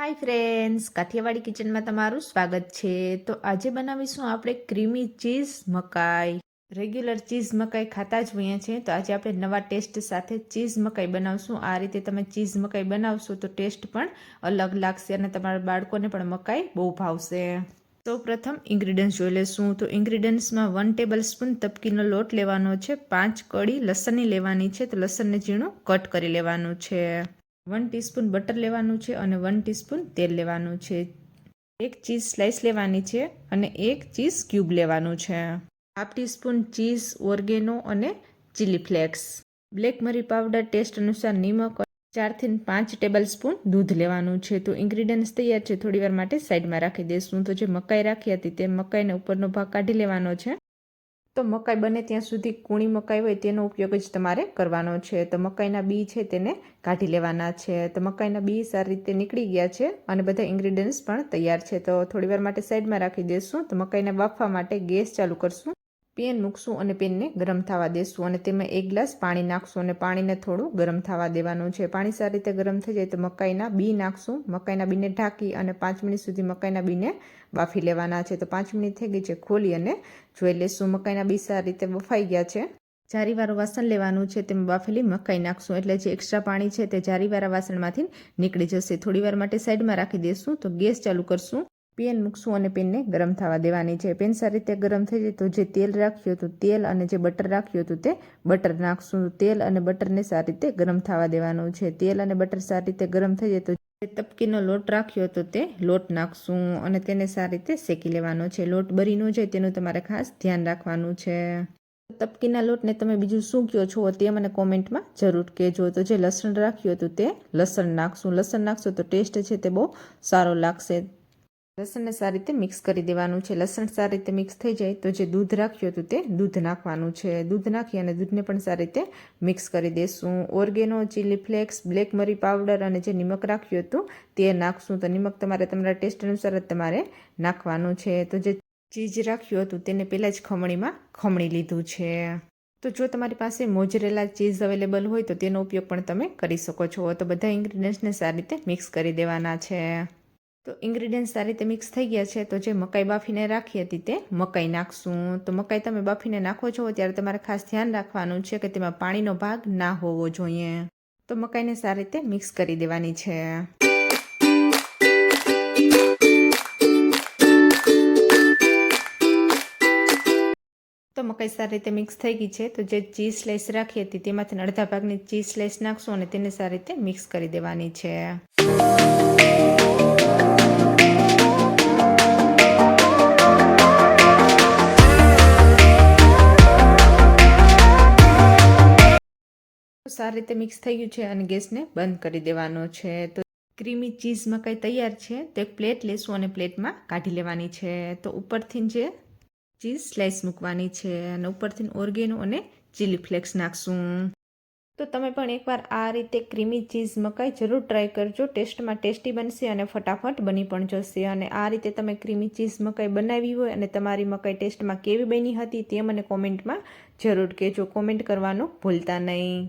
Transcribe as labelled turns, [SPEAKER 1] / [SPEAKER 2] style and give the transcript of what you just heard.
[SPEAKER 1] Hi friends Kathiawadi કિચનમાં તમારું સ્વાગત છે. તો આજે બનાવીશું આપણે ક્રીમી ચીઝ મકાઈ. રેગ્યુલર ચીઝ મકાઈ ખાતા જ હોઈએ છીએ. તો આજે આપણે નવા ટેસ્ટ સાથે ચીઝ મકાઈ બનાવશું. આ રીતે તમે ચીઝ મકાઈ બનાવશો તો ટેસ્ટ પણ અલગ લાગશે અને તમારા બાળકોને પણ મકાઈ બહુ ભાવશે. તો પ્રથમ ઇન્ગ્રીડિયન્ટ્સ જોઈ લેશું. તો ઇન્ગ્રીડિયન્ટ્સમાં વન ટેબલ સ્પૂન તપકીનો લોટ લેવાનો છે. પાંચ કળી લસણની લેવાની છે. તો લસણને ઝીણું કટ કરી લેવાનું છે. વન ટીસ્પૂન બટર લેવાનું છે અને વન ટીસ્પૂન તેલ લેવાનું છે. એક ચીઝ સ્લાઇસ લેવાની છે અને એક ચીઝ ક્યુબ લેવાનું છે. હાફ ટીસ્પૂન ચીઝ ઓર્ગેનો અને ચીલી ફ્લેક્સ. બ્લેક મરી પાવડર ટેસ્ટ અનુસાર નિમક ચારથી પાંચ ટેબલ સ્પૂન દૂધ લેવાનું છે. તો ઇન્ગ્રીડિયન્ટ્સ તૈયાર છે. થોડીવાર માટે સાઈડમાં રાખી દઈશું. તો જે મકાઈ રાખી હતી તે મકાઈને ઉપરનો ભાગ કાઢી લેવાનો છે. તો મકાઈ બને ત્યાં સુધી કૂણી મકાઈ હોય તેનો ઉપયોગ જ તમારે કરવાનો છે. તો મકાઈના બી છે તેને કાઢી લેવાના છે. તો મકાઈના બી સારી રીતે નીકળી ગયા છે અને બધા ઇન્ગ્રીડિયન્ટ્સ પણ તૈયાર છે. તો થોડીવાર માટે સાઈડમાં રાખી દઈશું તો મકાઈને બાફવા માટે ગેસ ચાલુ કરશું. પેન મૂકશું અને પેનને ગરમ થવા દેશું અને તેમાં એક ગ્લાસ પાણી નાખશું અને પાણીને થોડું ગરમ થવા દેવાનું છે. પાણી સારી રીતે ગરમ થઈ જાય તો મકાઈના બી નાખશું. મકાઈના બીને ઢાંકી અને પાંચ મિનિટ સુધી મકાઈના બીને બાફી લેવાના છે. તો પાંચ મિનિટ થઈ ગઈ છે ખોલી અને જોઈ લેશું. મકાઈના બી સારી રીતે બફાઈ ગયા છે. જારીવાળું વાસણ લેવાનું છે. તેમાં બાફેલી મકાઈ નાખશું. એટલે જે એક્સ્ટ્રા પાણી છે તે જારીવાળા વાસણમાંથી નીકળી જશે. થોડીવાર માટે સાઈડમાં રાખી દેશું. તો ગેસ ચાલુ કરશું. પેન મૂકશું અને પેનને ગરમ થવા દેવાની છે. પેન સારી રીતે ગરમ થઈ જાય તો જે તેલ રાખ્યું હતું તેલ અને જે બટર રાખ્યું હતું તે બટર નાખશું. તેલ અને બટરને સારી રીતે ગરમ થવા દેવાનું છે. તેલ અને બટર સારી રીતે ગરમ થઈ જાય તો તપકીનો લોટ રાખ્યો હતો તે લોટ નાખશું અને તેને સારી રીતે શેકી લેવાનો છે. લોટ બરી ન જાય તેનું તમારે ખાસ ધ્યાન રાખવાનું છે. તપકીના લોટને તમે બીજું શું કહો છો તે મને કોમેન્ટમાં જરૂર કહેજો. તો જે લસણ રાખ્યું હતું તે લસણ નાખશું. લસણ નાખશો તો ટેસ્ટ છે તે બહુ સારો લાગશે. લસણને સારી રીતે મિક્સ કરી દેવાનું છે. લસણ સારી રીતે મિક્સ થઈ જાય તો જે દૂધ રાખ્યું હતું તે દૂધ નાખવાનું છે. દૂધ નાખી અને દૂધને પણ સારી રીતે મિક્સ કરી દેશું. ઓર્ગેનો, ચીલી ફ્લેક્સ, બ્લેક મરી પાવડર અને જે નિમક રાખ્યું હતું તે નાખશું. તો નિમક તમારે તમારા ટેસ્ટ અનુસાર તમારે નાખવાનું છે. તો જે ચીજ રાખ્યું હતું તેને પહેલાં જ ખમણીમાં ખમણી લીધું છે. તો જો તમારી પાસે મોજરેલા ચીઝ અવેલેબલ હોય તો તેનો ઉપયોગ પણ તમે કરી શકો છો. તો બધા ઇન્ગ્રીડિયન્ટ્સને સારી રીતે મિક્સ કરી દેવાના છે. તો ઇન્ગ્રીડિયન્ટ્સ સારી રીતે મિક્સ થઈ ગયા છે, તો જે મકાઈ બાફીને રાખી હતી તે મકાઈ નાખશું. તો મકાઈ તમે બાફીને નાખો છો, ત્યારે તમારે ખાસ ધ્યાન રાખવાનું છે કે તેમાં પાણીનો ભાગ ના હોવો જોઈએ. તો મકાઈને સારી રીતે મિક્સ કરી દેવાની છે. તો મકાઈ સારી રીતે મિક્સ થઈ ગઈ છે, તો જે ચીઝ સ્લાઇસ રાખી હતી તેમાંથી અડધા ભાગની ચીઝ સ્લાઇસ નાખશું અને તેને સારી રીતે મિક્સ કરી દેવાની છે. સારી રીતે મિક્સ થઈ ગયું છે અને ગેસને બંધ કરી દેવાનો છે. તો ક્રીમી ચીઝ મકાઈ તૈયાર છે તો એક પ્લેટ લેશું અને પ્લેટમાં કાઢી લેવાની છે. તો ઉપરથી જે ચીઝ સ્લાઇસ મૂકવાની છે અને ઉપરથી ઓર્ગેનો અને ચીલી ફ્લેક્સ નાખશું. તો તમે પણ એકવાર આ રીતે ક્રીમી ચીઝ મકાઈ જરૂર ટ્રાય કરજો. ટેસ્ટમાં ટેસ્ટી બનશે અને ફટાફટ બની પણ જશે. અને આ રીતે તમે ક્રીમી ચીઝ મકાઈ બનાવી હોય અને તમારી મકાઈ ટેસ્ટમાં કેવી બની હતી તે મને કોમેન્ટમાં જરૂર કહેજો. કોમેન્ટ કરવાનું ભૂલતા નહીં.